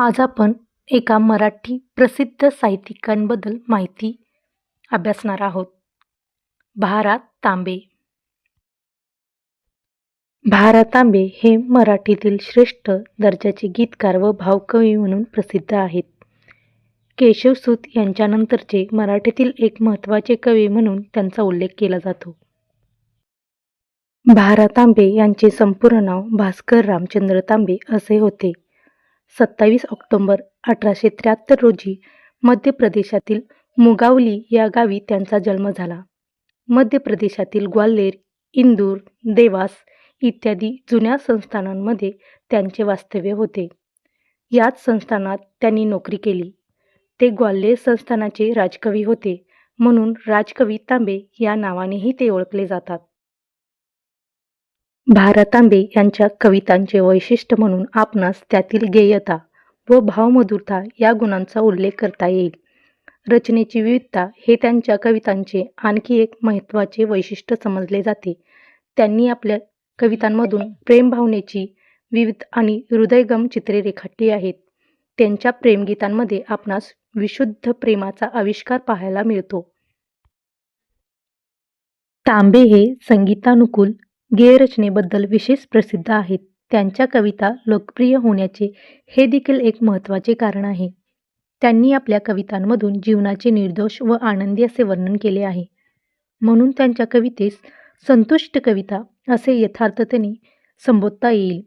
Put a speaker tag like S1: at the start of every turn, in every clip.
S1: आज आपण एका मराठी प्रसिद्ध साहित्यिकांबद्दल माहिती अभ्यासणार आहोत. भारत तांबे. भा तांबे हे मराठीतील श्रेष्ठ दर्जाचे गीतकार व भावकवी म्हणून प्रसिद्ध आहेत. केशवसूत यांच्यानंतरचे मराठीतील एक महत्त्वाचे कवी म्हणून त्यांचा उल्लेख केला जातो. भा तांबे यांचे संपूर्ण नाव भास्कर रामचंद्र तांबे असे होते. सत्तावीस ऑक्टोंबर अठराशे त्र्याहत्तर रोजी मध्य प्रदेशातील मुगावली या गावी त्यांचा जन्म झाला. मध्य प्रदेशातील ग्वाल्हेर इंदूर देवास इत्यादी जुन्या संस्थानांमध्ये त्यांचे वास्तव्य होते. याच संस्थानात त्यांनी नोकरी केली. ते ग्वाल्हेर संस्थानाचे राजकवी होते म्हणून राजकवी तांबे या नावानेही ते ओळखले जातात. भारतांबे यांच्या कवितांचे वैशिष्ट्य म्हणून आपणास त्यातील गेयता व भावमधुरता या गुणांचा उल्लेख करता येईल. रचनेची विविधता हे त्यांच्या कवितांचे आणखी एक महत्त्वाचे वैशिष्ट्य समजले जाते. त्यांनी आपल्या कवितांमधून प्रेमभावनेची विविध आणि हृदयगम चित्रे रेखाटली आहेत. त्यांच्या प्रेमगीतांमध्ये आपणास विशुद्ध प्रेमाचा आविष्कार पाहायला मिळतो. तांबे हे संगीतानुकूल गेयरचनेबद्दल विशेष प्रसिद्ध आहेत. त्यांच्या कविता लोकप्रिय होण्याचे हे देखील एक महत्त्वाचे कारण आहे. त्यांनी आपल्या कवितांमधून जीवनाचे निर्दोष व आनंदी असे वर्णन केले आहे. म्हणून त्यांच्या कवितेस संतुष्ट कविता असे यथार्थतेने संबोधता येईल.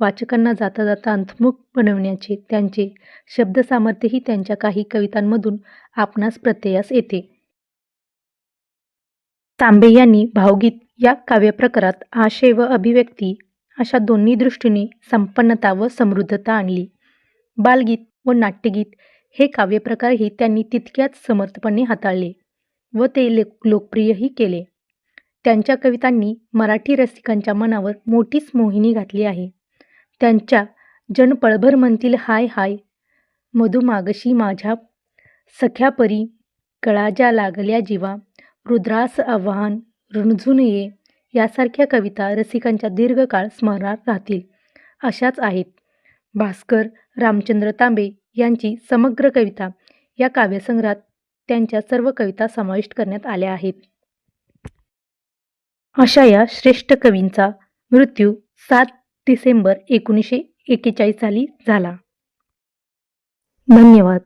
S1: वाचकांना जाता जाता अंतमुख बनवण्याचे त्यांचे शब्दसामर्थ्यही त्यांच्या काही कवितांमधून आपणास प्रत्ययास येते. तांबे यांनी भावगीत या काव्यप्रकारात आशय व अभिव्यक्ती अशा दोन्ही दृष्टीने संपन्नता व समृद्धता आणली. बालगीत व नाट्यगीत हे काव्यप्रकारही त्यांनी तितक्याच समर्थपणे हाताळले व ते लोकप्रियही केले. त्यांच्या कवितांनी मराठी रसिकांच्या मनावर मोठीच मोहिनी घातली आहे. त्यांच्या जनपळभर म्हणतील हाय हाय मधुमागशी माझ्या सख्यापरी कळाजा लागल्या जीवा रुद्रास आव्हान रुणझून ये यासारख्या कविता रसिकांच्या दीर्घकाळ स्मरणात राहतील. अशाच आहेत. भास्कर रामचंद्र तांबे यांची समग्र कविता. या काव्यसंग्रहात त्यांच्या सर्व कविता समाविष्ट करण्यात आल्या आहेत. अशा या श्रेष्ठ कवींचा मृत्यू सात डिसेंबर एकोणीसशे एक्केचाळीस साली झाला. धन्यवाद.